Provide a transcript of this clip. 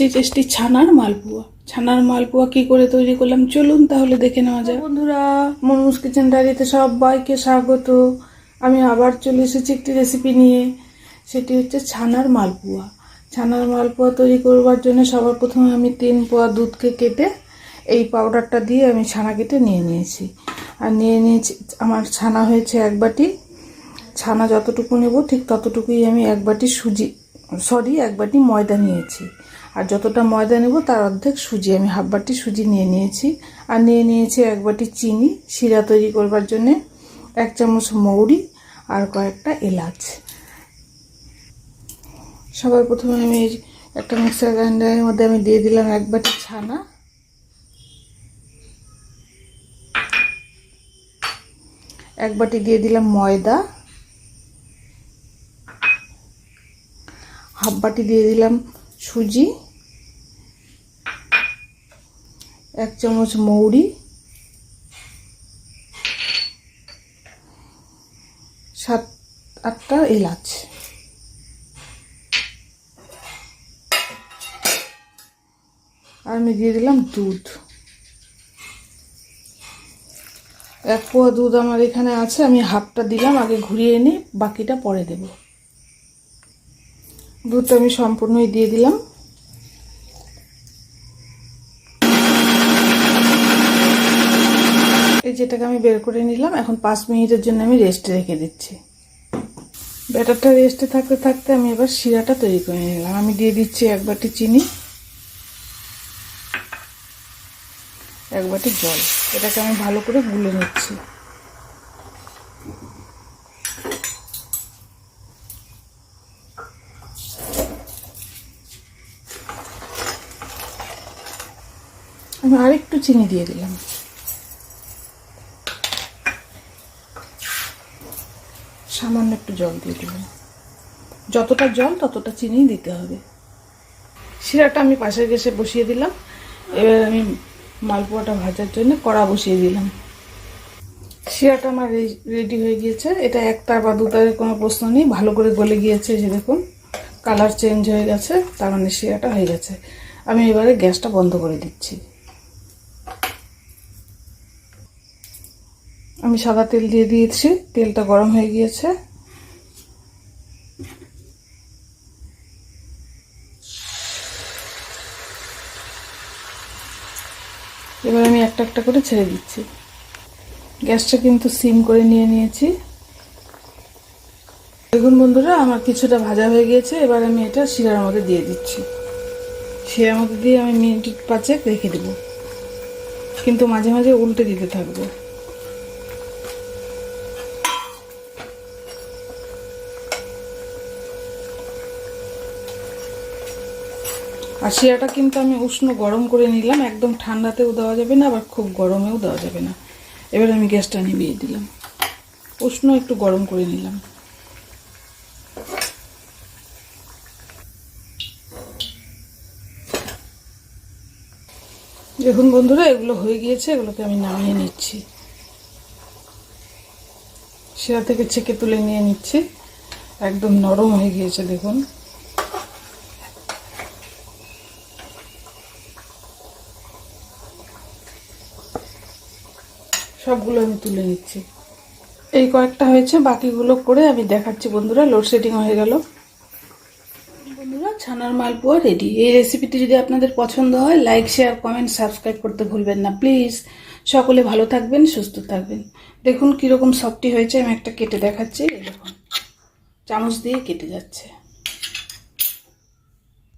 Tasty tasty ছানার মালপোয়া। ছানার মালপোয়া কি করে তৈরি করলাম? চলুন তাহলে দেখে নেওয়া যায় বন্ধুরা, মনুষ কিচেন ডায়েরিতে সবাইকে স্বাগত। আমি আবার চলে এসেছি একটি রেসিপি নিয়ে। সেটি হচ্ছে ছানার মালপোয়া। ছানার মালপোয়া তৈরি করবার জন্য সবার প্রথমে আমি তিন পোয়া দুধকে কেটে এই পাউডারটা দিয়ে আমি ছানা কেটে নিয়ে নিয়েছি। আর নিয়ে নিয়েছি, আমার ছানা হয়েছে এক বাটি। ছানা যতটুকু নেব ঠিক ততটুকুই আমি এক বাটি সুজি সরি এক বাটি ময়দা নিয়েছি। আর যতটা ময়দা নেব তার অর্ধেক সুজি, আমি হাফ বাটি সুজি নিয়ে নিয়েছি। আর নিয়ে নিয়েছি এক বাটি চিনি, শিরা তৈরি করবার জন্যে এক চামচ মৌরি আর কয়েকটা এলাচ। সবার প্রথমে আমি একটা মিক্সার গ্রাইন্ডারের মধ্যে আমি দিয়ে দিলাম এক বাটি ছানা। এক বাটি দিয়ে দিলাম ময়দা। হাফ বাটি দিয়ে দিলাম সুজি। এক চামচ মৌরি, সাত, আটটা এলাচ। আর আমি দিয়ে দিলাম দুধ। এক পোয়া দুধ আমার এখানে আছে, আমি হাফটা দিলাম, আগে ঘুরিয়ে এনে বাকিটা পরে দেব। দুধটা আমি সম্পূর্ণই দিয়ে দিলাম। এই যেটাকে আমি বের করে নিলাম, এখন পাঁচ মিনিটের জন্য আমি রেস্টে রেখে দিচ্ছি। ব্যাটারটা রেস্টে থাকতে থাকতে আমি এবার শিরাটা তৈরি করে নিলাম। আমি দিয়ে দিচ্ছি এক বাটি চিনি, এক বাটি জল। এটাকে আমি ভালো করে গুলে নিচ্ছি। আমি আরেকটু চিনি দিয়ে দিলাম। সামান্য একটু জল দিয়ে দিলাম। যতটা জল, ততটা চিনি দিতে হবে। শিরাটা আমি পাশের গ্যাসে বসিয়ে দিলাম। এবার আমি মালপোয়াটা ভাজার জন্য কড়া বসিয়ে দিলাম। শিরাটা আমার রেডি হয়ে গিয়েছে। এটা একটা বা দুটারের কোনো প্রশ্ন নেই। ভালো করে গলে গিয়েছে যে দেখুন। কালার চেঞ্জ হয়ে গেছে। তার মানে শিরাটা হয়ে গেছে। আমি এবারে গ্যাসটা বন্ধ করে দিচ্ছি। আমি সাদা তেল দিয়ে দিয়েছি। তেলটা গরম হয়ে গিয়েছে। এবার আমি একটা একটা করে ছেড়ে দিচ্ছি। গ্যাসটা কিন্তু সিম করে নিয়ে নিয়েছি। দেখুন বন্ধুরা, আমার কিছুটা ভাজা হয়ে গিয়েছে। এবার আমি এটা শিরার মধ্যে দিয়ে দিচ্ছি। শিরার মধ্যে দিয়ে আমি মিনিট পাঁচেক রেখে দেব। কিন্তু মাঝে মাঝে উল্টে দিতে থাকব। আর শিরাটা কিন্তু আমি উষ্ণ গরম করে নিলাম, একদম ঠান্ডাতেও দেওয়া যাবে না, আবার খুব গরমেও দেওয়া যাবে না। এবার আমি গ্যাসটা নিভিয়ে দিলাম। উষ্ণ একটু গরম করে নিলাম। দেখুন বন্ধুরা, এগুলো হয়ে গিয়েছে, এগুলোকে আমি নামিয়ে নিচ্ছি। শিরা থেকে ছেঁকে তুলে নিয়ে নিচ্ছি। একদম নরম হয়ে গিয়েছে, দেখুন। সবগুলো আমি তুলে নিচ্ছি। এই কয়েকটা হয়েছে, বাকিগুলো করে আমি দেখাচ্ছি বন্ধুরা লোডশেডিং হয়ে গেল। বন্ধুরা, ছানার মালপোয়া রেডি এই রেসিপিটি যদি আপনাদের পছন্দ হয় লাইক শেয়ার কমেন্ট সাবস্ক্রাইব করতে ভুলবেন না প্লিজ সকলে ভালো থাকবেন, সুস্থ থাকবেন। দেখুন কীরকম সফটি হয়েছে, আমি একটা কেটে দেখাচ্ছি দেখুন। চামচ দিয়ে কেটে যাচ্ছে।